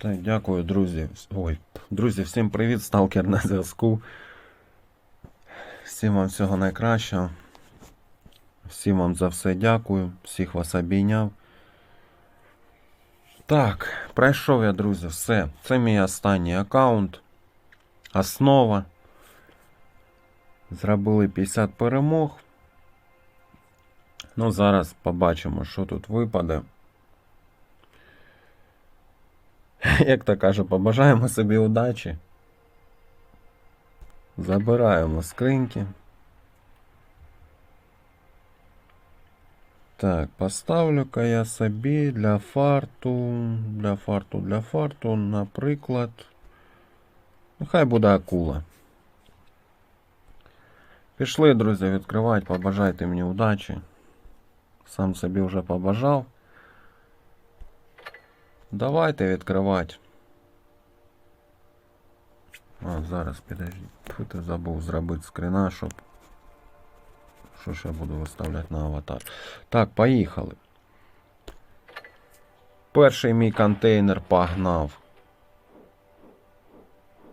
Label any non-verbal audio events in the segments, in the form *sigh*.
Так, дякую, друзі. Ой, друзі, всім привіт, сталкер на зв'язку. Всім вам всього найкращого. Всім вам за все дякую. Всіх вас обійняв. Так, пройшов я, друзі, все. Це мій останній аккаунт. Основа. Зробили 50 перемог. Ну, зараз побачимо, що тут випаде. Як то каже, побажаємо собі удачі. Забираємо скриньки. Так, поставлю-ка я собі для фарту, для фарту, для фарту, наприклад. Нехай буде акула. Пішли, друзі, відкривати, побажайте мені удачі. Сам собі вже побажав. Давайте відкривати. А, зараз підожди. Фу, ти забув зробити скріна, щоб. Що ще буду виставляти на аватар. Так, поїхали. Перший мій контейнер погнав.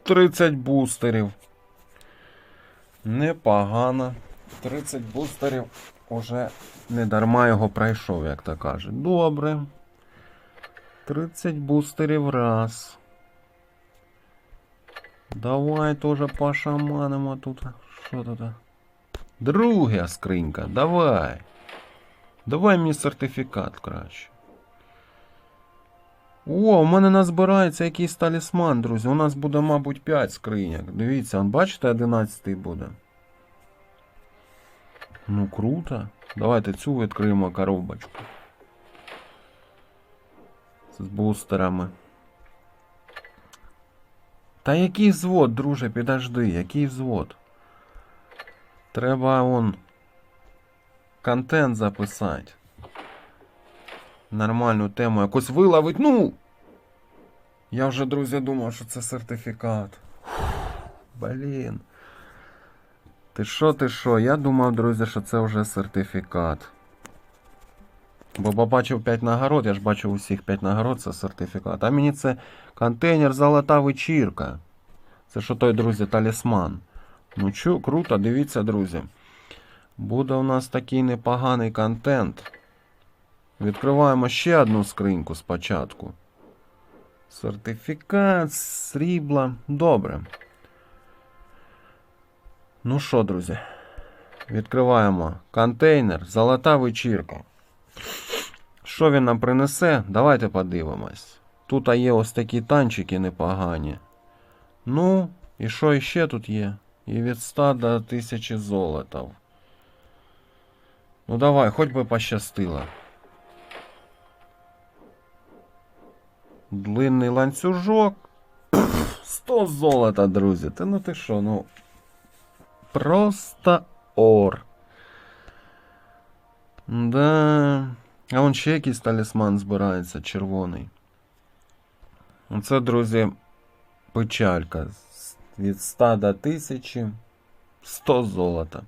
30 бустерів. Непогано. 30 бустерів уже не дарма його пройшов, як то кажуть. Добре. 30 бустерів раз. Давай теж пошаманимо тут. Що тут? Друга скринька, давай. Давай мені сертифікат краще. О, у мене назбирається якийсь талісман, друзі. У нас буде, мабуть, 5 скриньок. Дивіться, он, бачите, 11 буде. Ну, круто. Давайте цю відкриємо коробочку. З бустерами. Та який взвод, друже, підожди, який взвод? Треба он контент записати. Нормальну тему якось виловить. Ну! Я вже, друзі, думав, що це сертифікат. Блін. Ти що, ти що? Я думав, друзі, що це вже сертифікат. Бо побачив 5 нагород, я ж бачив усіх 5 нагород, це сертифікат. А мені це контейнер золота вечірка. Це що той, друзі, талісман. Ну чу, круто, дивіться, друзі. Буде у нас такий непоганий контент. Відкриваємо ще одну скриньку спочатку. Сертифікат, срібла. Добре. Ну що, друзі? Відкриваємо контейнер, золота вечірка. Що він нам принесе? Давайте подивимось. Тут є ось такі танчики непогані. Ну, і що іще тут є? І від 100 до 1000 золотов. Ну давай, хоч би пощастило. Длинний ланцюжок. *coughs* 100 золота, друзі. Та ну ти що, ну. Просто ор. Да. А он ще якийсь талісман збирається червоний. Оце, друзі, печалька. Від 100 до 1000 100 золота.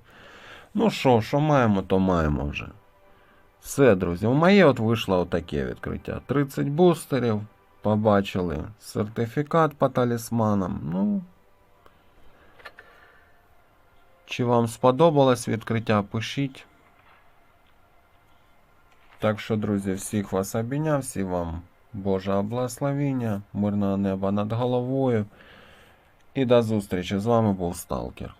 Ну що, що маємо, то маємо вже. Все, друзі. У моє от вийшло отаке відкриття. 30 бустерів. Побачили. Сертифікат по талісманам. Ну. Чи вам сподобалось відкриття? Пишіть. Так що, друзі, всіх вас обійняв, всі вам Божого благословіння, мирного неба над головою. І до зустрічі. З вами був Сталкер.